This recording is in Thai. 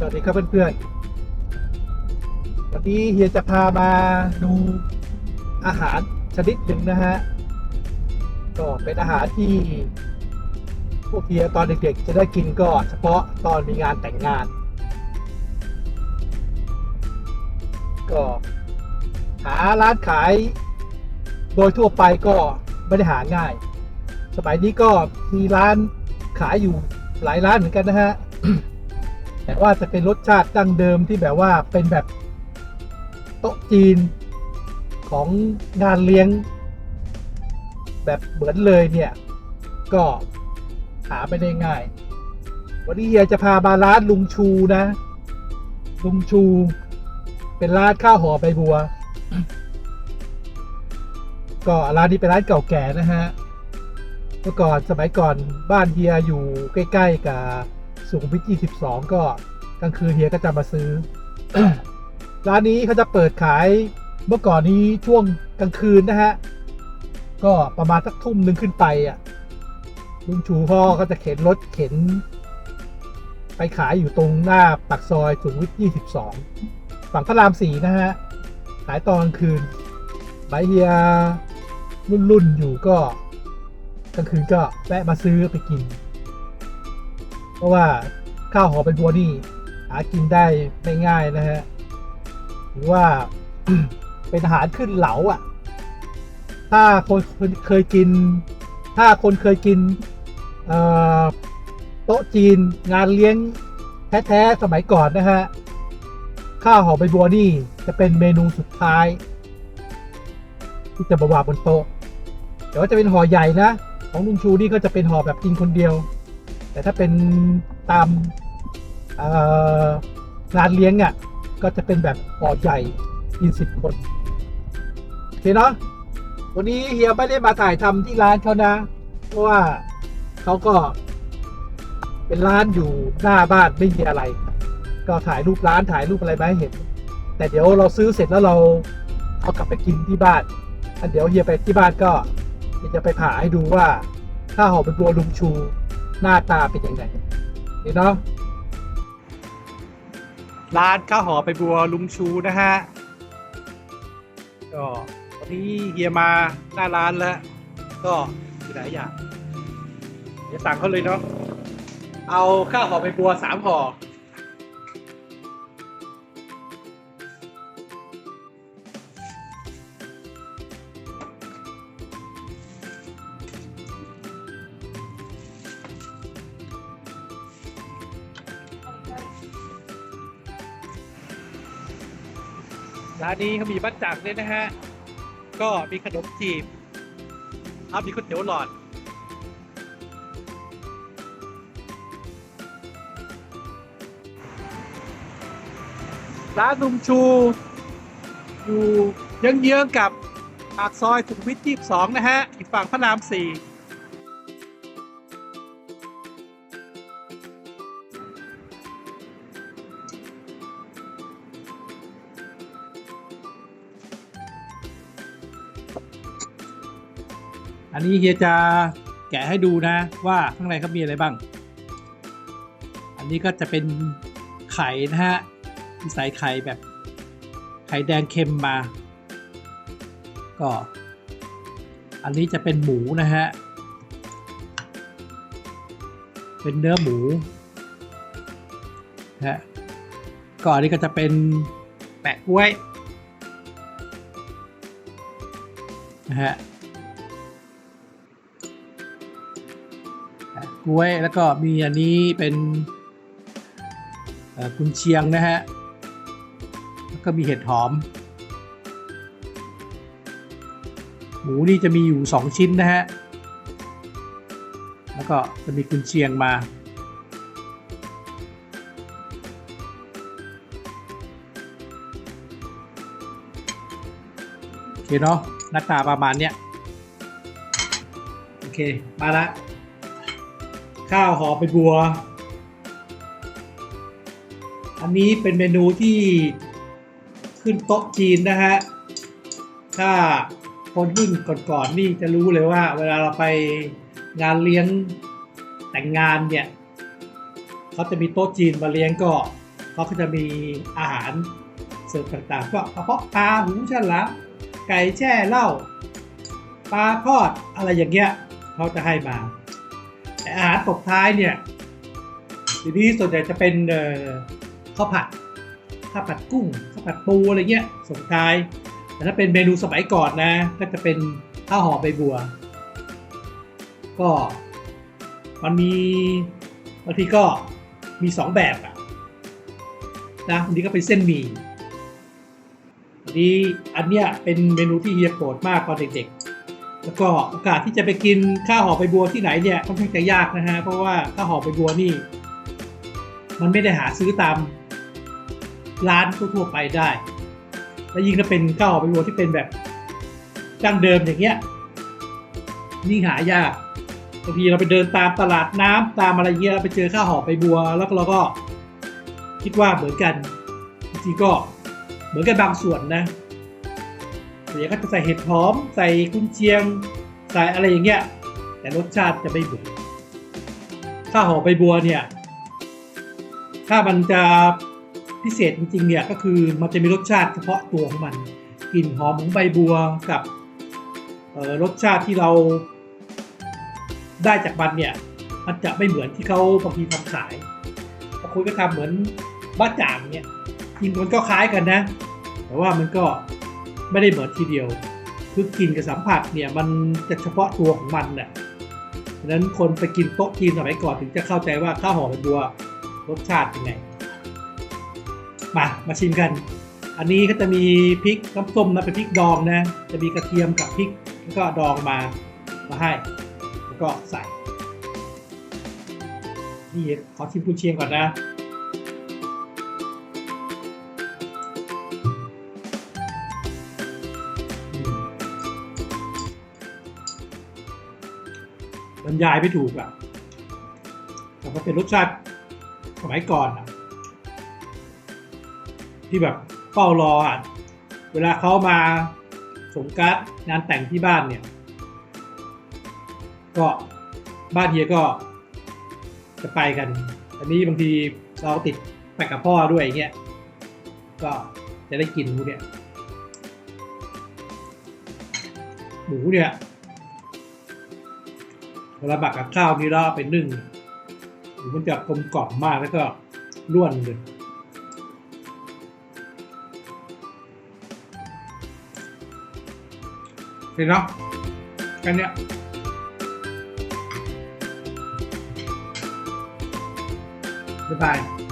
สวัสดีครับเพื่อนๆ วันนี้เฮียจะพามาดูอาหารชนิดหนึ่งนะฮะ ก็เป็นอาหารที่ พวกเฮียตอนเด็กๆ จะได้กินก็เฉพาะตอนมีงานแต่งงาน ก็หาร้านขายโดยทั่วไปก็ไม่ได้หาง่าย สมัยนี้ก็มีร้านขายอยู่หลายร้านเหมือนกันนะฮะ แต่ว่าจะเป็นรสชาติดั้งเดิมที่แบบว่าเป็นแบบโต๊ะจีนของงานเลี้ยง แบบเหมือนเลยเนี่ย ก็หาไม่ได้ง่าย วันนี้เฮียจะพามาร้านลุงชูนะ ลุงชูเป็นร้านข้าวห่อใบบัว ก็ร้านนี้เป็นร้านเก่าแก่นะฮะเมื่อก่อนสมัยก่อนบ้านเฮียอยู่ใกล้ ๆ กับ สุขุมวิท 22 ก็กลางคืนเฮียก็จะมาซื้อ ร้านนี้เขาจะเปิดขายเมื่อก่อนนี้ช่วงกลางคืนนะฮะ ก็ประมาณสักทุ่มหนึ่งขึ้นไปอะลุงชูพ่อก็จะเข็นรถเข็น ไปขายอยู่ตรงหน้าปากซอยสุขุมวิท 22 ฝั่งพระรามสี่นะฮะ ขายตอนกลางคืนใบเฮียรุ่น ๆ อยู่ก็กลางคืนก็แวะมาซื้อไปกิน เพราะว่าข้าวหอมเป็นบัวนี่หากินได้ไม่ง่ายนะฮะหรือว่าเป็นอาหารขึ้นเหลาอะ ถ้าคนเคยกิน ถ้าคนเคยกินโต๊ะจีนงานเลี้ยงแท้ๆสมัยก่อนนะฮะข้าวหอมใบบัวนี่จะเป็นเมนูสุดท้าย ที่จะมาวางบนโต๊ะแต่ว่าจะเป็นห่อใหญ่นะ ของลุงชูนี่ก็จะเป็นห่อแบบกินคนเดียว แต่ถ้าเป็นตามเอ่องานเลี้ยงอะก็จะเป็นแบบห่อใหญ่กินสิบคนโอเคเนาะวันนี้เฮียไม่ได้มาถ่ายทำที่ร้านเขานะ เพราะว่าเขาก็เป็นร้านอยู่หน้าบ้านไม่มีอะไร ก็ถ่ายรูปร้านถ่ายรูปอะไรมาให้เห็น แต่เดี๋ยวเราซื้อเสร็จแล้วเราเอากลับไปกินที่บ้าน อันเดี๋ยวเฮียไปที่บ้านก็เดี๋ยวจะไปผ่าให้ดูว่าข้าวหอมเป็นบัวลุงชู หน้าตาเป็นยังไงนี่เนาะร้านข้าวหอไปบัวลุงชูนะฮะก็วันนี้เฮียมาหน้าร้านแล้ว ก็มีหลายอย่างเดี๋ยวสั่งเขาเลยเนาะเอาข้าวหอไปบัวสามห่อ ร้านนี้เขามีบัตรจักรด้วยนะฮะ ก็มีขนมจีบครับมีก๋วยเตี๋ยวหลอด ร้านลุงชู อยู่เยื้องๆกับปากซอยสุขุมวิท22 นะฮะ อีกฝั่งพระราม4 อันนี้เฮียจะแกะให้ดูนะว่าข้างในเขามีอะไรบ้าง อันนี้ก็จะเป็นไข่นะฮะใส่ไข่แบบไข่แดงเค็มมา ก็ อันนี้จะเป็นหมูนะฮะ เป็นเนื้อหมูนะฮะก็อันนี้ก็จะเป็นแปะกล้วยนะฮะ กล้วยแล้วก็มีอันนี้เป็นกุนเชียงนะฮะแล้วก็มีเห็ดหอม หมูนี่จะมีอยู่ 2 ชิ้นนะฮะ แล้วก็จะมีกุนเชียงมา โอเคเนาะหน้าตาประมาณเนี้ย โอเค มาละ ข้าวหอมเป็นบัว อันนี้เป็นเมนูที่ขึ้นโต๊ะจีนนะฮะ ถ้าคนรุ่นก่อนๆนี่จะรู้เลยว่า เวลาเราไปงานเลี้ยงแต่งงานเนี่ยเขาจะมีโต๊ะจีนมาเลี้ยงก็เขาก็จะมีอาหารเสิร์ฟต่างๆ ก็กระเพาะปลาหูฉลามไก่แช่เหล้าปลาทอดอะไรอย่างเงี้ยเขาจะให้มา อาหารตบท้ายเนี่ยทีนี้ส่วนใหญ่จะเป็นข้าวผัดข้าวผัดกุ้งข้าวผัดปูอะไรเงี้ยส่งท้าย แต่ถ้าเป็นเมนูสมัยก่อนนะ ก็จะเป็นข้าวห่อใบบัว ก็มันมีบางทีก็มีสองแบบอะนะบางทีก็เป็นเส้นหมี่อันนี้อันเนี้ยเป็นเมนูที่เฮียโปรดมากตอนเด็กๆ แล้วก็โอกาสที่จะไปกินข้าวห่อใบบัวที่ไหนเนี่ยค่อนข้างจะยากนะฮะเพราะว่าข้าวห่อใบบัวนี่ มันไม่ได้หาซื้อตามร้านทั่วๆไปได้ และยิ่งถ้าเป็นข้าวห่อใบบัวที่เป็นแบบดั้งเดิมอย่างเงี้ยยิ่หายากบางทีเราไปเดินตามตลาดน้ำตามอะไรเงี้ยไปเจอข้าวห่อใบบัว แล้วเราก็คิดว่าเหมือนกันจริงก็เหมือนกันบางส่วนนะ เดี๋ยวก็จะใส่เห็ดหอม ใส่กุนเชียง ใส่อะไรอย่างเงี้ย แต่รสชาติจะไม่เหมือนข้าวหอมใบบัวเนี่ย ถ้ามันจะพิเศษจริงๆเนี่ยก็คือมันจะมีรสชาติเฉพาะตัวของมัน กลิ่นหอมของใบบัวกับรสชาติที่เราได้จากมันเนี่ย มันจะไม่เหมือนที่เขาบางทีทำขายบางคนก็ทำเหมือนบ้าจ่างเนี่ยจริงมันก็คล้ายกันนะ แต่ว่ามันก็ ไม่ได้เหมือนทีเดียว คือกลิ่นกับสัมผัสเนี่ยมันจะเฉพาะตัวของมันน่ะฉะนั้นคนไปกินโต๊ะจีนสมัยก่อนถึงจะเข้าใจว่าข้าวหอมใบบัวรสชาติเป็นไง มา มาชิมกัน อันนี้ก็จะมีพริกน้ำส้มนะเป็นพริกดองนะ จะมีกระเทียมกับพริกแล้วก็ดองมา มาให้ แล้วก็ใส่ นี่ขอชิมกุนเชียงก่อนนะ รรยายไม่ถูกอะแต่ก็เป็นรสชาติสมัยก่อนอะที่แบบเฝ้ารออะเวลาเขามาส่งการ์ดงานแต่งที่บ้านเนี่ย ก็บ้านเฮียก็จะไปกัน อันนี้บางทีเราติดไปกับพ่อด้วยอย่างเงี้ย ก็จะได้กินพวกเนี้ยหมูเนี่ย เวลาบักกับข้าวนี่ล้วเราไปนึ่งมูมันจะกลมกล่อมมากแล้วก็ร่วนเลยเห็นเนาะกันเนี้ยบ๊ายบาย